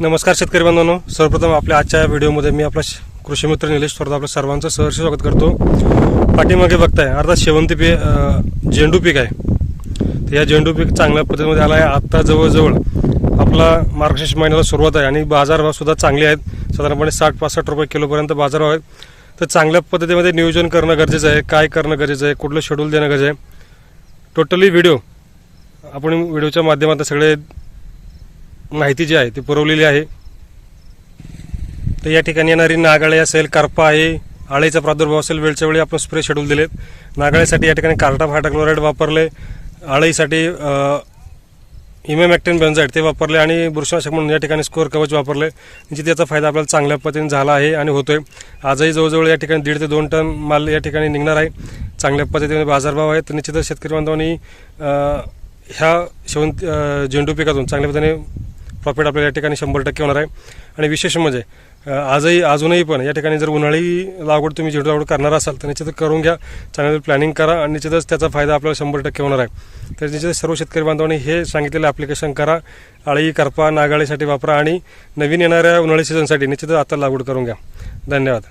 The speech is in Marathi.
नमस्कार शेतकरी बांधवांनो सर्वप्रथम आपल्या आजच्या व्हिडिओमध्ये मी आपला कृषी मित्र निलेश थोरात आपल्या सर्वांचं सहर्ष स्वागत करतो. पाठीमागे बघताय अर्थात शेवंती पीक झेंडू पीक आहे. तर या झेंडू पीक चांगल्या पद्धतीमध्ये आला आहे. आत्ता जवळजवळ आपला मार्गशीर्ष महिन्याला सुरुवात आहे आणि बाजारभावसुद्धा चांगले आहेत. साधारणपणे साठ पासष्ट रुपये किलोपर्यंत बाजारभाव आहेत. तर चांगल्या पद्धतीमध्ये नियोजन करणं गरजेचं आहे. काय करणं गरजेचं आहे? कुठलं शेड्यूल देणं गरजेचं आहे? टोटली व्हिडिओ आपण व्हिडिओच्या माध्यमातून सगळे माहिती जी आहे ती पुरवलेली आहे. तर या ठिकाणी येणारी नागाळे असेल करपा आहे आळीचा प्रादुर्भाव असेल वेळच्या वेळी आपण स्प्रे शेड्यूल दिलेत. नागाळीसाठी या ठिकाणी कार्टा फाटा क्लोराईड वापरले. आळीसाठी इमेमॅक्टेन बेन्झाईड ते वापरले आणि बुरशीनाशक म्हणून या ठिकाणी स्कोअर कवच वापरले जिथे त्याचा फायदा आपल्याला चांगल्या पद्धतीने झाला आहे आणि होतोय. आजही जवळजवळ या ठिकाणी दीड ते दोन टन माल या ठिकाणी निघणार आहे. चांगल्या पद्धतीने बाजारभाव आहे तर निश्चितच शेतकरी बांधवांनी ह्या शेवंत झेंडू पिकातून चांगल्या पद्धतीने प्रॉफिट आपल्याला या ठिकाणी शंभर टक्के होणार आहे. आणि विशेष म्हणजे आजही अजूनही पण या ठिकाणी जर उन्हाळी लागवड तुम्ही झेंडू लागवड करणार असाल तर निश्चितच करून घ्या. चांगलं प्लॅनिंग करा आणि निश्चितच त्याचा फायदा आपल्याला शंभर टक्के होणार आहे. तर निश्चितच सर्व शेतकरी बांधवांनी हे सांगितलेलं ॲप्लिकेशन करा. आळी करपा नागाळीसाठी वापरा आणि नवीन येणाऱ्या उन्हाळी सीझनसाठी निश्चितच आता लागवड करून घ्या. धन्यवाद.